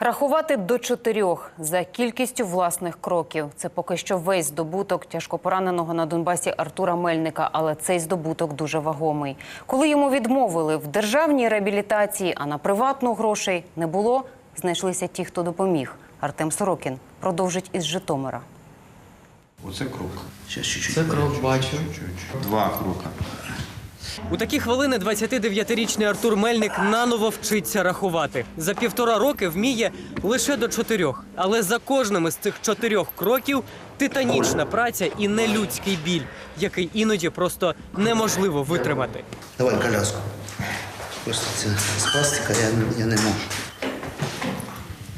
Рахувати до чотирьох за кількістю власних кроків це поки що весь здобуток тяжкопораненого на Донбасі Артура Мельника, але цей здобуток дуже вагомий. Коли йому відмовили в державній реабілітації, а на приватну грошей не було, знайшлися ті, хто допоміг. Артем Сорокін продовжить із Житомира. Оце крок. Зараз чуть-чуть. Це крок бачу. Два крока. У такі хвилини 29-річний Артур Мельник наново вчиться рахувати. За півтора роки вміє лише до чотирьох. Але за кожним із цих чотирьох кроків титанічна праця і нелюдський біль, який іноді просто неможливо витримати. Давай коляску. Просто це з пластика я, я не можу.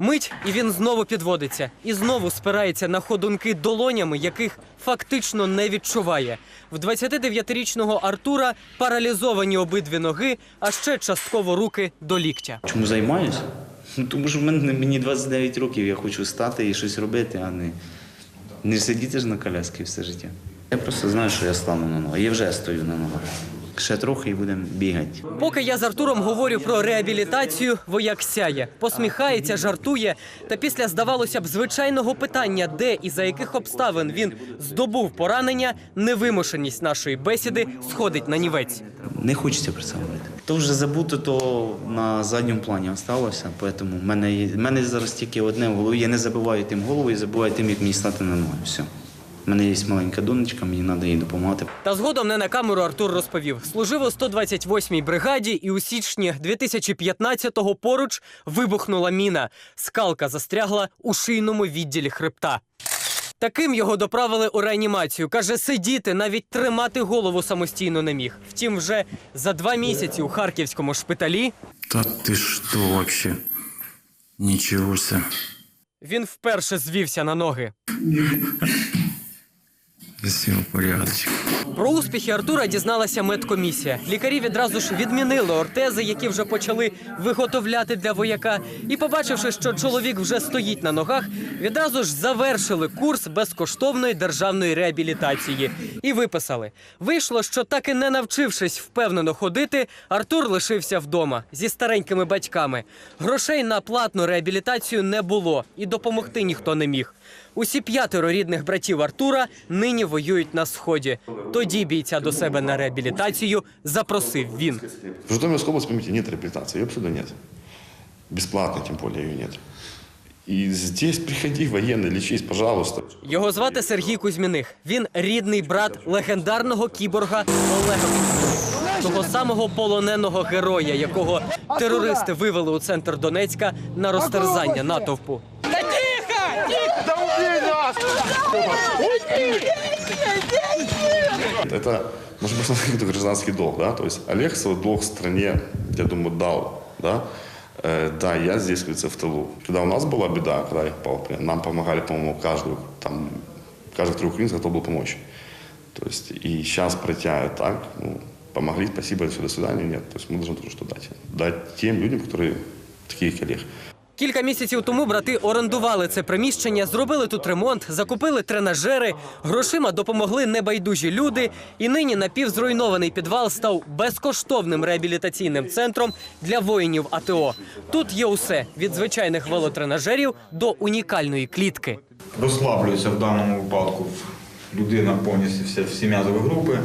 Мить, і він знову підводиться і знову спирається на ходунки долонями, яких фактично не відчуває. В 29-річного Артура паралізовані обидві ноги, а ще частково руки до ліктя. Чому займаюся? Ну, тому що в мене мені 29 років, я хочу стати і щось робити, а не, не сидіти ж на коляскі все життя. Я просто знаю, що я стану на ноги. Я вже стою на ногах. Ще трохи і будемо бігати. Поки я з Артуром говорю про реабілітацію, вояк сяє, посміхається, жартує. Та після, здавалося б, звичайного питання, де і за яких обставин він здобув поранення, невимушеність нашої бесіди сходить на нівець. Не хочеться про це говорити. То вже забуто, то на задньому плані залишилося. Тому в мене, в мене зараз тільки одне в голові. Я не забиваю тим голову і забуваю тим, як мені стати на ноги. Все. У мене є маленька донечка, мені треба їй допомагати. Та згодом не на камеру Артур розповів. Служив у 128-й бригаді, і у січні 2015-го поруч вибухнула міна. Скалка застрягла у шийному відділі хребта. Таким його доправили у реанімацію. Каже, сидіти, навіть тримати голову самостійно не міг. Втім, вже за два місяці у харківському шпиталі Да ты что вообще? Ничего себе. він вперше звівся на ноги. Все, порядочек. Про успіхи Артура дізналася медкомісія. Лікарі відразу ж відмінили ортези, які вже почали виготовляти для вояка. І, побачивши, що чоловік вже стоїть на ногах, відразу ж завершили курс безкоштовної державної реабілітації і виписали. Вийшло, що так і не навчившись впевнено ходити, Артур лишився вдома зі старенькими батьками. Грошей на платну реабілітацію не було, і допомогти ніхто не міг. Усі п'ятеро рідних братів Артура нині воюють на сході. Тоді бійця до себе на реабілітацію запросив він. В Житомирской области, поймите, нет реабилитации, ее абсолютно нет. Бесплатно, тем более, ее нет. И здесь приходи, военный, лечись, пожалуйста. Його звати Сергій Кузьміних. Він рідний брат легендарного кіборга Олега Того самого полоненого героя, якого терористи вивели у центр Донецька на розтерзання натовпу. Это, может быть, какой-то гражданский долг, да? То есть Олег свой долг стране, я думаю, дал, да? Э, да, я здесь, говорится, в тылу. Когда у нас была беда, когда я попал нам помогали, по-моему, каждый, там, каждый второй украинец готов был помочь. То есть и сейчас, пройдя так, ну, помогли, спасибо, все, до свидания, нет. То есть мы должны тоже что дать. Дать тем людям, которые такие, как Олег. Кілька місяців тому брати орендували це приміщення, зробили тут ремонт, закупили тренажери, грошима допомогли небайдужі люди. І нині напівзруйнований підвал став безкоштовним реабілітаційним центром для воїнів АТО. Тут є усе від звичайних велотренажерів до унікальної клітки. Розслаблюється в даному випадку людина повністю всі, всі м'язові групи,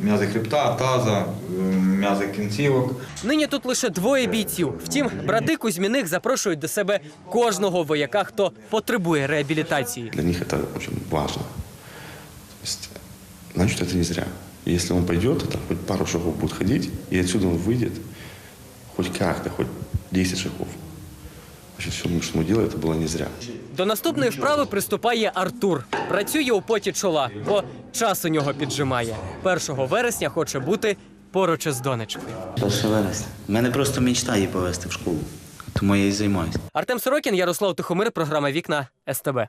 м'язи хребта, таза, е, м'язи кінцівок. Нині тут лише двоє бійців. Втім, брати Кузьміних запрошують до себе кожного вояка, хто потребує реабілітації. Для них это очень важно. То есть, значит, это не зря. И Если он пойдет, это хоть пару шагов будет ходить, и отсюда он выйдет хоть как-то, хоть 10 шагов. Значит, все, що ми робили, це було не зря. До наступної вправи приступає Артур. Працює у поті чола, бо час у нього піджимає. 1 вересня хоче бути поруч із донечкою. Перше вересня. У мене просто мечта її повезти в школу. Тому я і займаюся. Артем Сорокін, Ярослав Тихомир, програма Вікна СТБ.